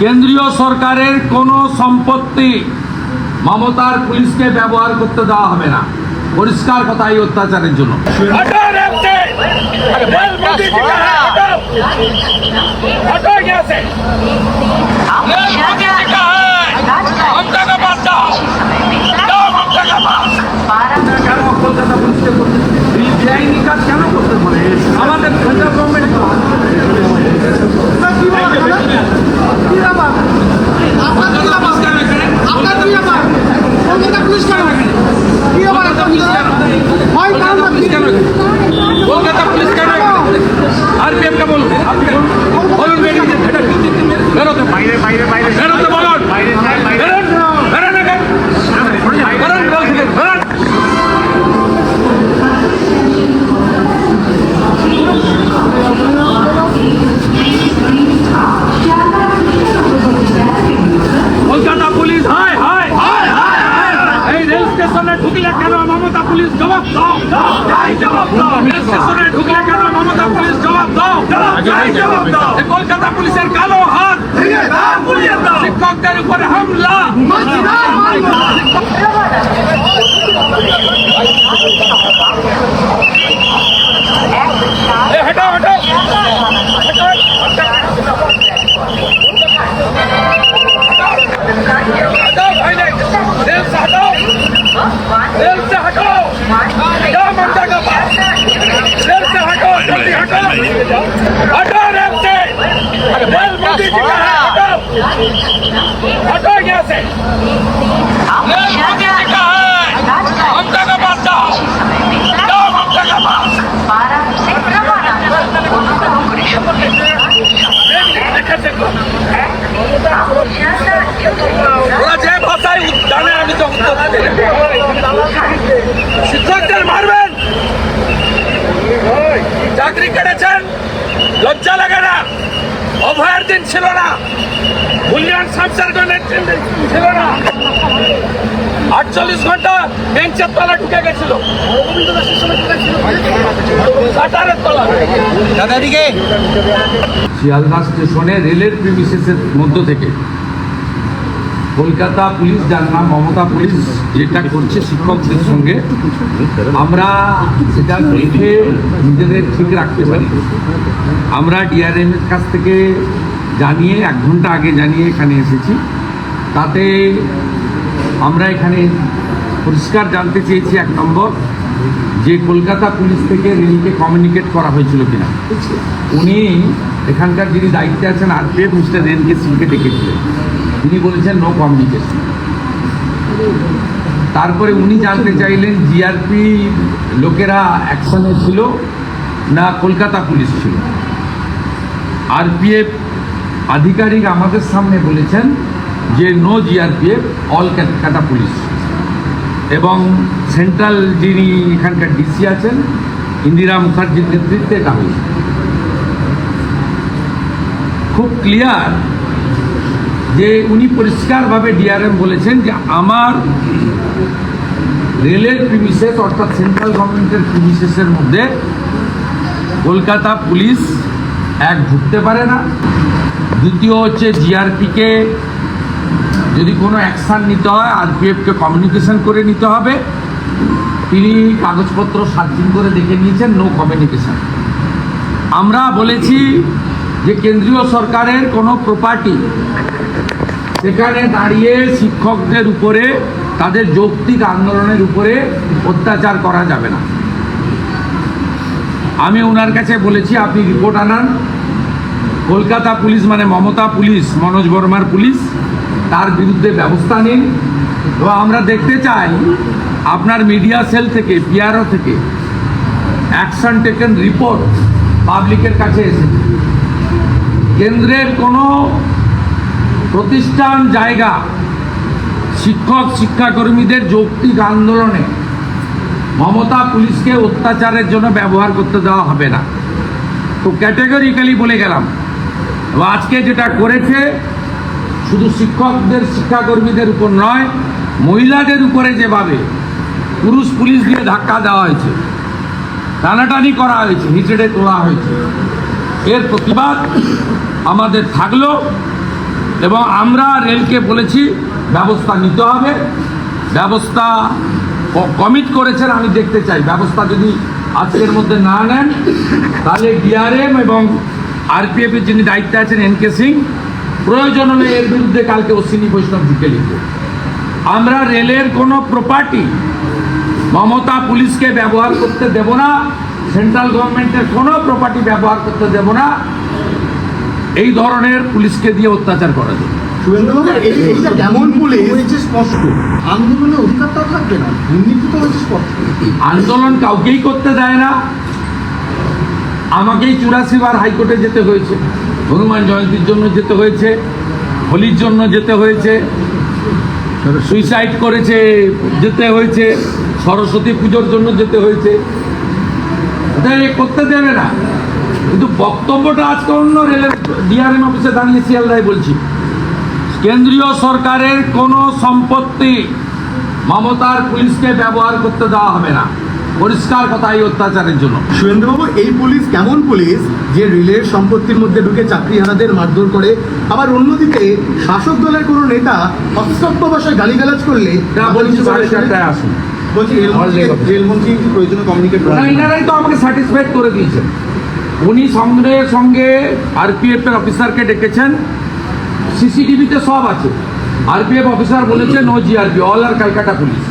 কেন্দ্রীয় সরকারের কোনো সম্পত্তি মমতার পুলিশকে ব্যবহার করতে দেওয়া হবে না। পরিষ্কার কথা এই অত্যাচারের জন্য। আমাদের পুলিশ জবাব দাও যাই জবাব দাও। ভেতরে ঢুকলে কেন মমতা পুলিশ জবাব দাও? জবাব দাও। কলকাতা পুলিশের কালো হাত শিক্ষকদের উপরে হামলা। হটাও হটাও। हटो हटो रेल से रेल मोदी जी का है हटो हटो यहाँ से কেটেছেন লজ্জা লাগে না। অভয়ের দিন ছিল না। মূল্যায়ন সংসর্গের ছিল না। আটচল্লিশ ঘণ্টা বেঞ্চের তলা ঢুকে গেছিল। শিয়ালদা স্টেশনে রেলের প্রিমিসেসের মধ্য থেকে কলকাতা পুলিশ, যার নাম মমতা পুলিশ, যেটা করছে শিক্ষকদের সঙ্গে। আমরা সেটা দেখে নিজেদের ঠিক রাখতে পারি। আমরা ডিআরএম এর কাছ থেকে জানিয়ে, এক ঘণ্টা আগে জানিয়ে এখানে এসেছি। তাতে আমরা এখানে পরিষ্কার জানতে চেয়েছি এক নম্বর, যে কলকাতা পুলিশ থেকে রেলকে কমিউনিকেট করা হয়েছিল কিনা। উনি এখানকার যিনি দায়িত্বে আছেন আরপিএফ মিস্টার রেনকে সিংকে ডেকেছিলেন। তিনি বলেছেন নো কমিউনিকেশন তারপরে উনি জানতে চাইলেন জিআরপি লোকেরা অ্যাকশনে ছিল না কলকাতা পুলিশ ছিল? আরপিএফ আধিকারিক আমাদের সামনে বলেছেন যে no GRPF all Calcutta police. এবং সেন্ট্রাল যিনি এখানকার ডিসি আছেন, ইন্দিরা মুখার্জির নেতৃত্বে এটা হয়েছে খুব ক্লিয়ার যে উনি পরিষ্কারভাবে ডিআরএম বলেছেন যে আমার রেলের প্রিমিসেস অর্থাৎ সেন্ট্রাল গভর্নমেন্টের প্রিমিসেসের মধ্যে কলকাতা পুলিশ এক ঢুকতে পারে না। দ্বিতীয় হচ্ছে জিআরপিকে যদি কোনো অ্যাকশান নিতে হয়, আরপিএফকে কমিউনিকেশন করে নিতে হবে। তিনি কাগজপত্র সার্চিং করে দেখে নিয়েছেন নো কমিউনিকেশন আমরা বলেছি যে কেন্দ্রীয় সরকারের কোনো প্রপার্টি সেখানে দাঁড়িয়ে শিক্ষকদের উপরে, তাদের যৌক্তিক আন্দোলনের উপরে অত্যাচার করা যাবে না। আমি ওনার কাছে বলেছি, আপনি রিপোর্ট আনান। কলকাতা পুলিশ মানে মমতা পুলিশ, মনোজ বর্মার পুলিশ, তার বিরুদ্ধে ব্যবস্থা নিন। এবং আমরা দেখতে চাই, আপনার মিডিয়া সেল থেকে, পিআরও থেকে, অ্যাকশন টেকেন রিপোর্ট পাবলিকের কাছে এসেছে। কেন্দ্রের কোনো প্রতিষ্ঠান জায়গা, শিক্ষক, শিক্ষাকর্মীদের যৌক্তিক আন্দোলনে মমতা পুলিশকে অত্যাচারের জন্য ব্যবহার করতে দেওয়া হবে না। তো ক্যাটেগরিক্যালি বলে গেলাম। আজকে যেটা করেছে, শুধু শিক্ষকদের, শিক্ষাকর্মীদের উপর নয়, মহিলাদের উপরে যেভাবে পুরুষ পুলিশ দিয়ে ধাক্কা দেওয়া হয়েছে, টানাটানি করা হয়েছে নিচেড়ে তোলা হয়েছে, এর প্রতিবাদ আমাদের থাকল। এবং আমরা রেলকে বলেছি, ব্যবস্থা নিতে হবে। ব্যবস্থা কমিট করেছেন, আমি দেখতে চাই। ব্যবস্থা যদি আজকের মধ্যে না নেন, তাহলে ডিআরএম এবং আরপিএফের যিনি দায়িত্বে আছেন এন কে সিং, প্রয়োজন হলে এর বিরুদ্ধে কালকে অশ্বিনী বৈষ্ণব ঢুকে লিখবে। আমরা রেলের কোনো প্রপার্টি মমতা পুলিশকে ব্যবহার করতে দেব না সেন্ট্রাল গভর্নমেন্টের কোনো প্রপার্টি ব্যবহার করতে দেব না। এই ধরনের পুলিশকে দিয়ে অত্যাচার করা যায়। আন্দোলন কাউকেই করতে দেয় না। আমাকেই চুরাশি বার হাইকোর্টে যেতে হয়েছে। হনুমান জয়ন্তীর জন্য যেতে হয়েছে হোলির জন্য যেতে হয়েছে সুইসাইড করেছে যেতে হয়েছে সরস্বতী পুজোর জন্য যেতে হয়েছে। করতে দেবে না। কিন্তু বক্তব্যটা আজকে অন্য রেলের ডিআরএম অফিসে দাঁড়িয়ে শিয়ালদায় বলছি। কেন্দ্রীয় সরকারের কোনো সম্পত্তি মমতার পুলিশকে ব্যবহার করতে দেওয়া হবে না। পরিষ্কার কথা এই অত্যাচারের জন্য। শুভেন্দুবাবু এই পুলিশ কেমন পুলিশ? যে রেলের সম্পত্তির মধ্যে ঢুকে চাকরিহারাদের মারধর করে আবার অন্যদিকে শাসক দলের কোনো নেতা অসভ্য ভাষায় গালিগালাজ করলে যা বলছি আসুন। বলছি রেলমন্ত্রী রেলমন্ত্রী কি কমিউনিকেট এনারাই তো আমাকে স্যাটিসফাইড করে দিয়েছেন। উনি সঙ্গে সঙ্গে আরপিএফ এর অফিসারকে ডেকেছেন, সিসিটিভিতে সব আছে। আরপিএফ অফিসার বলেছে নো জিআরপি, অল আর ক্যালকাটা পুলিশ।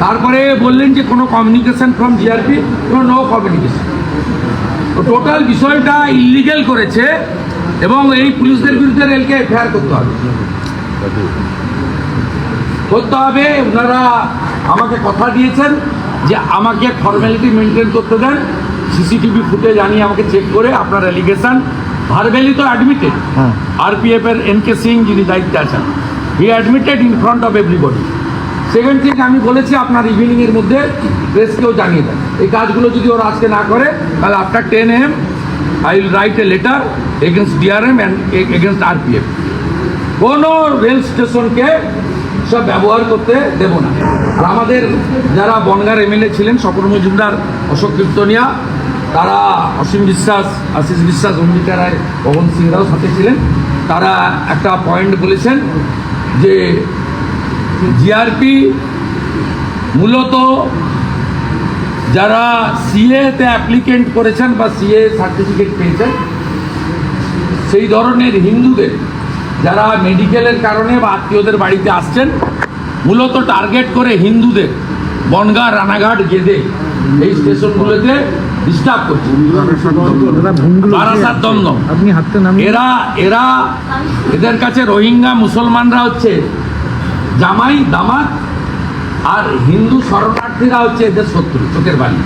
তারপরে বললেন যে, কোনো কমিউনিকেশন ফ্রম জিআরপি? কোনো নো কমিউনিকেশন টোটাল বিষয়টা ইলিগেল করেছে এবং এই পুলিশদের বিরুদ্ধে রেলকে এফআইআর করতে হবে। করতে হবে ওনারা আমাকে কথা দিয়েছেন যে, আমাকে ফর্মালিটি মেনটেন করতে দেন। সিসিটিভি ফুটেজ আনিয়ে আমাকে চেক করে আপনার অ্যালিগেশন ভার্বেলি তো অ্যাডমিটেড আরপিএফ এর এন কে সিং যিনি দায়িত্বে আছেন he admitted in front of everybody second thing আমি বলেছি আপনার ইভিনিংয়ের মধ্যে প্রেসকেও জানিয়ে দেন। এই কাজগুলো যদি ওরা আজকে না করে তাহলে after ten M I will write a letter against DRM and against RPF কোনো রেল স্টেশনকে সব ব্যবহার করতে দেব না। আর আমাদের যারা বনগার এমএলএ ছিলেন স্বপন মজুমদার অশোক কীর্তনিয়া তারা অসীম বিশ্বাস, আশিস বিশ্বাস অম্বিকা রায় পবন সিংরাও সাথে ছিলেন। তারা একটা পয়েন্ট বলেছেন যে জিআরপি মূলত যারা সিএতে অ্যাপ্লিকেন্ট করেছেন বা সিএ সার্টিফিকেট পেয়েছেন, সেই ধরনের হিন্দুদের যারা মেডিকেলের কারণে বা আত্মীয়দের বাড়িতে আসছেন, মূলত টার্গেট করে হিন্দুদের বনগাঁ রানাঘাট গেদে, এই স্টেশনগুলোতে ডিস্টার্ব করছে। বারাসাত দমদম এরা এরা এদের কাছে রোহিঙ্গা মুসলমানরা হচ্ছে জামাই দামাত আর হিন্দু শরণার্থীরা হচ্ছে এদের শত্রু চোখের বালি।